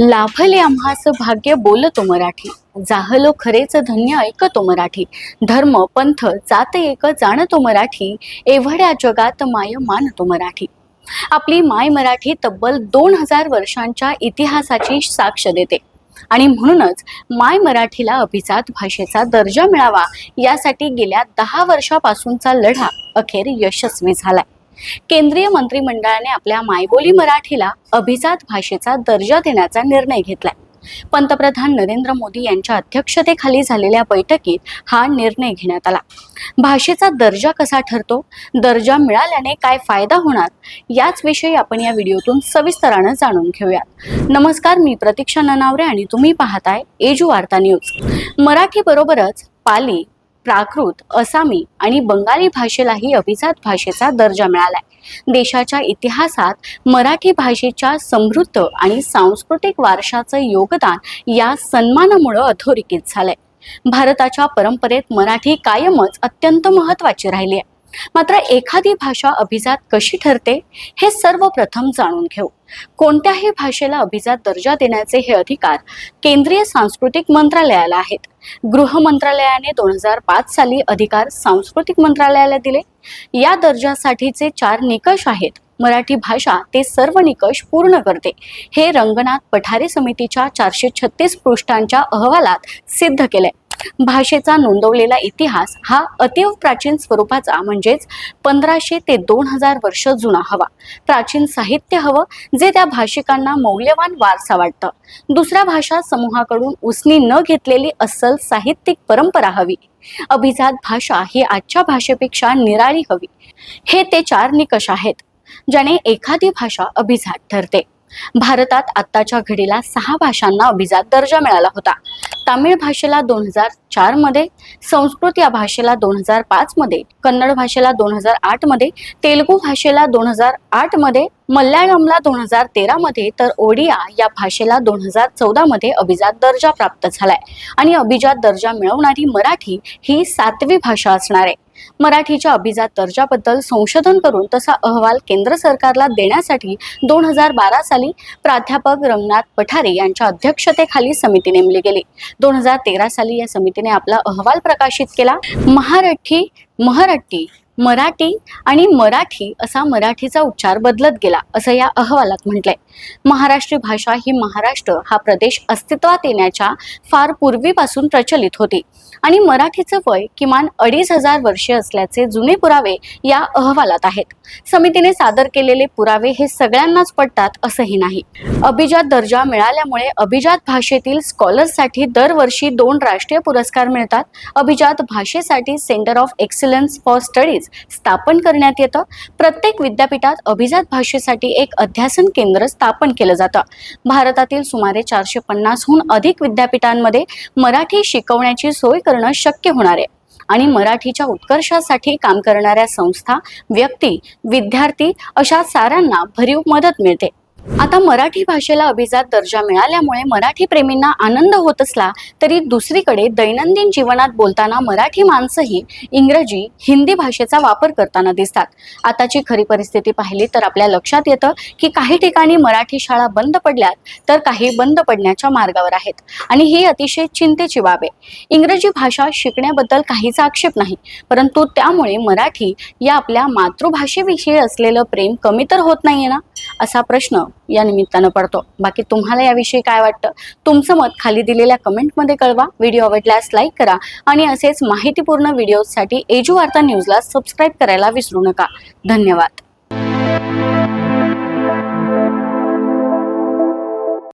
लाभले आम्हास भाग्य बोलतो मराठी. जाहलो खरेच धन्य ऐकतो मराठी. धर्म पंथ जात एक जाणतो मराठी. एवढ्या जगात माय मानतो मराठी. आपली माय मराठी तब्बल दोन हजार वर्षांच्या इतिहासाची साक्ष देते. आणि म्हणूनच माय मराठीला अभिजात भाषेचा दर्जा मिळावा यासाठी गेल्या दहा वर्षापासूनचा लढा अखेर यशस्वी झालाय. केंद्रीय मंत्रिमंडळाने आपल्या मायबोली मराठीला अभिजात भाषेचा दर्जा देण्याचा निर्णय घेतलाय. पंतप्रधान नरेंद्र मोदी यांच्या अध्यक्षतेखाली झालेल्या बैठकीत हा निर्णय घेण्यात आला. भाषेचा दर्जा कसा ठरतो? दर्जा मिळाल्याने काय फायदा होणार? याच विषयी आपण या व्हिडिओतून सविस्तरानं जाणून घेऊयात. नमस्कार मी प्रतीक्षा ननावरे आणि तुम्ही पाहताय एजू वार्ता न्यूज. मराठी बरोबरच पाली प्राकृत असामी आणि बंगाली भाषेलाही अभिजात भाषेचा दर्जा मिळालाय. देशाच्या इतिहासात मराठी भाषेच्या समृद्ध आणि सांस्कृतिक वारशाचं योगदान या सन्मानामुळं अधोरेखित झालंय. भारताच्या परंपरेत मराठी कायमच अत्यंत महत्वाची राहिली आहे. मात्र एखादी भाषा अभिजात कशी ठरते हे सर्वप्रथम जाणून घेऊ. कोणत्याही भाषेला अभिजात दर्जा देण्याचे हे अधिकार केंद्रीय सांस्कृतिक मंत्रालयाला आहेत. गृह मंत्रालयाने दोन हजार पाच साली अधिकार सांस्कृतिक मंत्रालयाला दिले. या दर्जासाठीचे चार निकष आहेत. मराठी भाषा ते सर्व निकष पूर्ण करते. हे रंगनाथ पठारे समितीच्या चारशे छत्तीस पृष्ठांच्या अहवालात सिद्ध केलंय. भाषेचा नोंदवलेला इतिहास हा अतीव प्राचीन स्वरूपाचा म्हणजेच पंधराशे ते दोन हजार वर्ष जुना हवा. प्राचीन साहित्य हवं जे त्या भाषिकांना मौल्यवान वारसा वाटतं. दुसऱ्या भाषा समूहाकडून उसनी न घेतलेली अस्सल साहित्यिक परंपरा हवी. अभिजात भाषा ही आजच्या भाषेपेक्षा निराळी हवी. हे ते चार निकष आहेत ज्याने एखादी भाषा अभिजात ठरते. भारतात आत्ताच्या घडीला सहा भाषांना अभिजात दर्जा मिळाला होता. तामिळ भाषेला दोन हजार चारमध्ये संस्कृत या भाषेला दोन हजार पाच मध्ये कन्नड भाषेला दोन हजार आठमध्ये तेलगू भाषेला दोन हजार आठमध्ये मल्याळमला दोन हजार तेरा मध्ये तर ओडिया या भाषेला दोन हजार चौदा मध्ये अभिजात दर्जा प्राप्त झालाय. आणि अभिजात दर्जा मिळवणारी मराठी ही सातवी भाषा असणार आहे. मराठीच्या अभिजात दर्जाबद्दल संशोधन करून तसा अहवाल केंद्र सरकारला देण्यासाठी दोन हजार बारा साली प्राध्यापक रंगनाथ पठारे यांच्या अध्यक्षतेखाली समिती नेमली गेली. दोन हजार तेरा साली या समितीने आपला अहवाल प्रकाशित केला. महारठी महरट्टी मराठी आणि मराठी असा मराठीचा उच्चार बदलत गेला असं या अहवालात म्हटलंय. महाराष्ट्री भाषा ही महाराष्ट्र हा प्रदेश अस्तित्वात येण्याच्या फार पूर्वीपासून प्रचलित होती. आणि मराठीचं वय किमान अडीच हजार वर्षे असल्याचे जुने पुरावे या अहवालात आहेत. समितीने सादर केलेले पुरावे हे सगळ्यांनाच पडतात असंही नाही. अभिजात दर्जा मिळाल्यामुळे अभिजात भाषेतील स्कॉलर्ससाठी दरवर्षी दोन राष्ट्रीय पुरस्कार मिळतात. अभिजात भाषेसाठी centre of excellence for studies स्थापन करण्यात येतं. प्रत्येक विद्यापीठात अभिजात भाषेसाठी एक अध्यासन केंद्र स्थापन केलं जातं. भारतातील सुमारे चारशे पन्नासहून अधिक विद्यापीठांमध्ये मराठी शिकवण्याची सोय करणं शक्य होणार आहे. आणि मराठीच्या उत्कर्षासाठी काम करणाऱ्या संस्था व्यक्ती विद्यार्थी अशा साऱ्यांना भरीव मदत मिळते. आता मराठी भाषेला अभिजात दर्जा मिळाल्यामुळे मराठी प्रेमींना आनंद होत असला तरी दुसरीकडे दैनंदिन जीवनात बोलताना मराठी माणसंही इंग्रजी हिंदी भाषेचा वापर करताना दिसतात. आताची खरी परिस्थिती पाहिली तर आपल्या लक्षात येतं की काही ठिकाणी मराठी शाळा बंद पडल्यात तर काही बंद पडण्याच्या मार्गावर आहेत. आणि ही अतिशय चिंतेची बाब आहे. इंग्रजी भाषा शिकण्याबद्दल काहीच आक्षेप नाही परंतु त्यामुळे मराठी या आपल्या मातृभाषेविषयी असलेलं प्रेम कमी तर होत नाहीये ना? असा प्रश्न या निमित्तानं पडतो. बाकी तुम्हाला याविषयी काय वाटतं? तुमचं मत खाली दिलेल्या कमेंटमध्ये कळवा. व्हिडिओ आवडल्यास लाईक करा आणि असेच माहितीपूर्ण व्हिडिओसाठी एजू वार्ता न्यूजला सबस्क्राईब करायला विसरू नका. धन्यवाद.